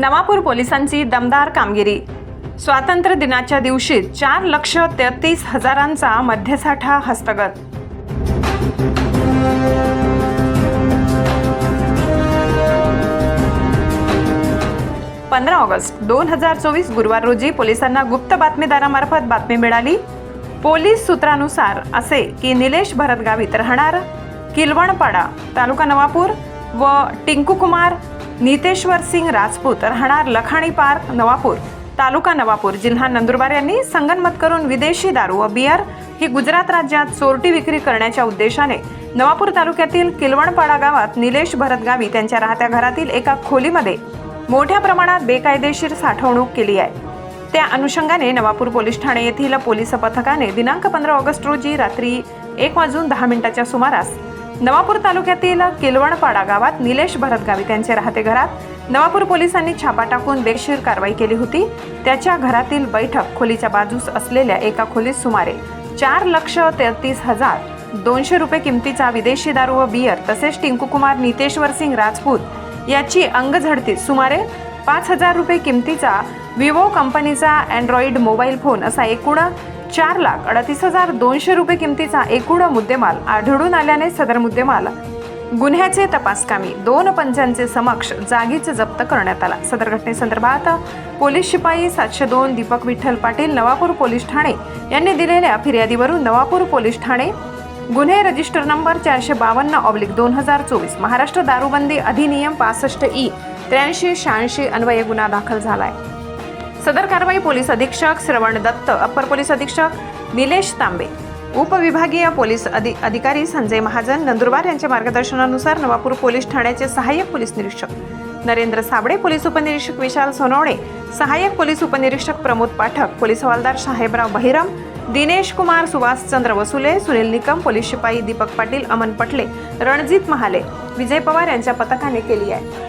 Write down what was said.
नवापूर पोलिसांची दमदार कामगिरी. स्वातंत्र्य दिनाच्या दिवशी चार लक्ष तेहतीस हजारांचा मध्यसाठा हस्तगत. पंधरा ऑगस्ट दोन हजार चोवीस गुरुवार रोजी पोलिसांना गुप्त बातमीदारामार्फत बातमी मिळाली. पोलीस सूत्रानुसार असे की निलेश भरत गावित राहणार किलवणपाडा तालुका नवापूर व टिंकू कुमार नितेश्वर सिंग राजपूत राहणार लखाणी पार्क नवापूर. तालुका नवापूर. जिल्हा नंदुरबार यांनी संगनमत करून विदेशी दारू व बियर ही गुजरात राज्यात चोरटी विक्री करण्याच्या उद्देशाने नवापूर तालुक्यातील किलवणपाडा गावात निलेश भरत गावी त्यांच्या राहत्या घरातील एका खोलीमध्ये मोठ्या प्रमाणात बेकायदेशीर साठवणूक केली आहे. त्या अनुषंगाने नवापूर पोलीस ठाणे येथील पोलीस पथकाने दिनांक पंधरा ऑगस्ट रोजी रात्री एक वाजून दहा मिनिटाच्या सुमारास नवापूर तालुक्यातील किलवणपाडा गावात निलेश भरत गावी त्यांचे राहते घरात. नवापूर पोलिसांनी छापा टाकून बेशीर कारवाई केली होती. त्याच्या घरातील बैठक खोलीच्या बाजूस असलेल्या एका खोलीत सुमारे चार लक्ष तेहतीस हजार दोनशे रुपये किमतीचा विदेशी दारू व बियर तसेच टिंकू कुमार नितेश्वर सिंग राजपूत याची अंगझडती सुमारे पाच हजार रुपये किमतीचा विवो कंपनीचा अँड्रॉइड मोबाईल फोन असा एकूण चार लाख अडतीस हजार दोनशे रुपये किमतीचा एकूण मुद्देमाल आढळून आल्याने सदर मुद्देमाल. गुन्ह्याचे तपासकामी दोन पंचांचे समक्ष जागीच जप्त करण्यात आला. सदर घटनेसंदर्भात पोलीस शिपाई सातशे दोन दीपक विठ्ठल पाटील नवापूर पोलीस ठाणे यांनी दिलेल्या फिर्यादीवरून नवापूर पोलीस ठाणे गुन्हे रजिस्टर नंबर चारशे बावन्न ऑब्लिक दोन हजार चोवीस महाराष्ट्र दारूबंदी अधिनियम पासष्ट ई त्र्याऐंशी शहाऐंशी अन्वये गुन्हा दाखल झाला आहे सदर कारवाई पोलीस अधीक्षक श्रवण दत्त अप्पर पोलीस अधीक्षक निलेश तांबे उपविभागीय पोलीस अधि अधिकारी संजय महाजन नंदुरबार यांच्या मार्गदर्शनानुसार नवापूर पोलीस ठाण्याचे सहाय्यक पोलीस निरीक्षक नरेंद्र साबळे पोलीस उपनिरीक्षक विशाल सोनवणे सहाय्यक पोलीस उपनिरीक्षक प्रमोद पाठक पोलीस हवालदार साहेबराव बहिरम दिनेश कुमार सुभाषचंद्र वसुले सुनील निकम पोलीस शिपाई दीपक पाटील अमन पटले रणजित महाले विजय पवार यांच्या पथकाने केली आहे.